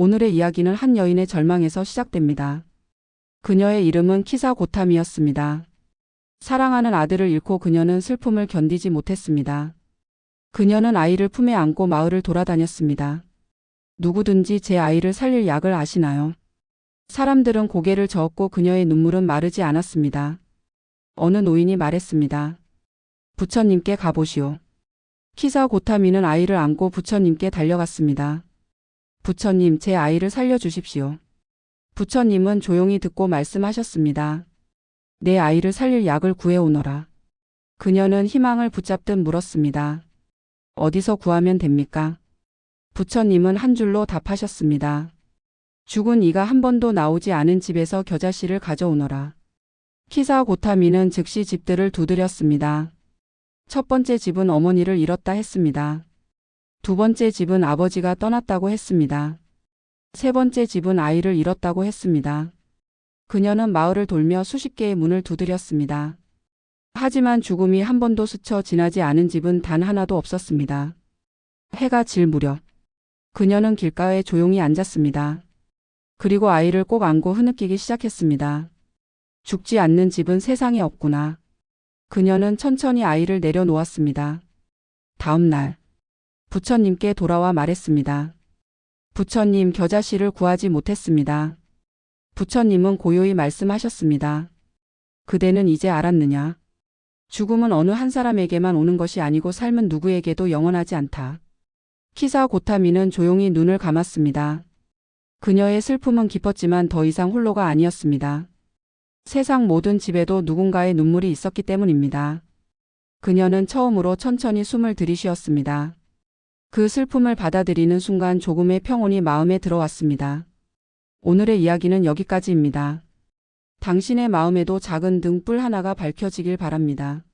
오늘의 이야기는 한 여인의 절망에서 시작됩니다. 그녀의 이름은 키사 고탐이었습니다. 사랑하는 아들을 잃고 그녀는 슬픔을 견디지 못했습니다. 그녀는 아이를 품에 안고 마을을 돌아다녔습니다. 누구든지 제 아이를 살릴 약을 아시나요? 사람들은 고개를 저었고 그녀의 눈물은 마르지 않았습니다. 어느 노인이 말했습니다. 부처님께 가보시오. 키사 고타미는 아이를 안고 부처님께 달려갔습니다. 부처님, 제 아이를 살려주십시오. 부처님은 조용히 듣고 말씀하셨습니다. 내 아이를 살릴 약을 구해오너라. 그녀는 희망을 붙잡듯 물었습니다. 어디서 구하면 됩니까? 부처님은 한 줄로 답하셨습니다. 죽은 이가 한 번도 나오지 않은 집에서 겨자씨를 가져오너라. 키사 고타미는 즉시 집들을 두드렸습니다. 첫 번째 집은 어머니를 잃었다 했습니다. 두 번째 집은 아버지가 떠났다고 했습니다. 세 번째 집은 아이를 잃었다고 했습니다. 그녀는 마을을 돌며 수십 개의 문을 두드렸습니다. 하지만 죽음이 한 번도 스쳐 지나지 않은 집은 단 하나도 없었습니다. 해가 질 무렵 그녀는 길가에 조용히 앉았습니다. 그리고 아이를 꼭 안고 흐느끼기 시작했습니다. 죽지 않는 집은 세상에 없구나. 그녀는 천천히 아이를 내려놓았습니다. 다음 날 부처님께 돌아와 말했습니다. 부처님 겨자씨를 구하지 못했습니다. 부처님은 고요히 말씀하셨습니다. 그대는 이제 알았느냐? 죽음은 어느 한 사람에게만 오는 것이 아니고 삶은 누구에게도 영원하지 않다. 키사 고타미는 조용히 눈을 감았습니다. 그녀의 슬픔은 깊었지만 더 이상 홀로가 아니었습니다. 세상 모든 집에도 누군가의 눈물이 있었기 때문입니다. 그녀는 처음으로 천천히 숨을 들이쉬었습니다. 그 슬픔을 받아들이는 순간 조금의 평온이 마음에 들어왔습니다. 오늘의 이야기는 여기까지입니다. 당신의 마음에도 작은 등불 하나가 밝혀지길 바랍니다.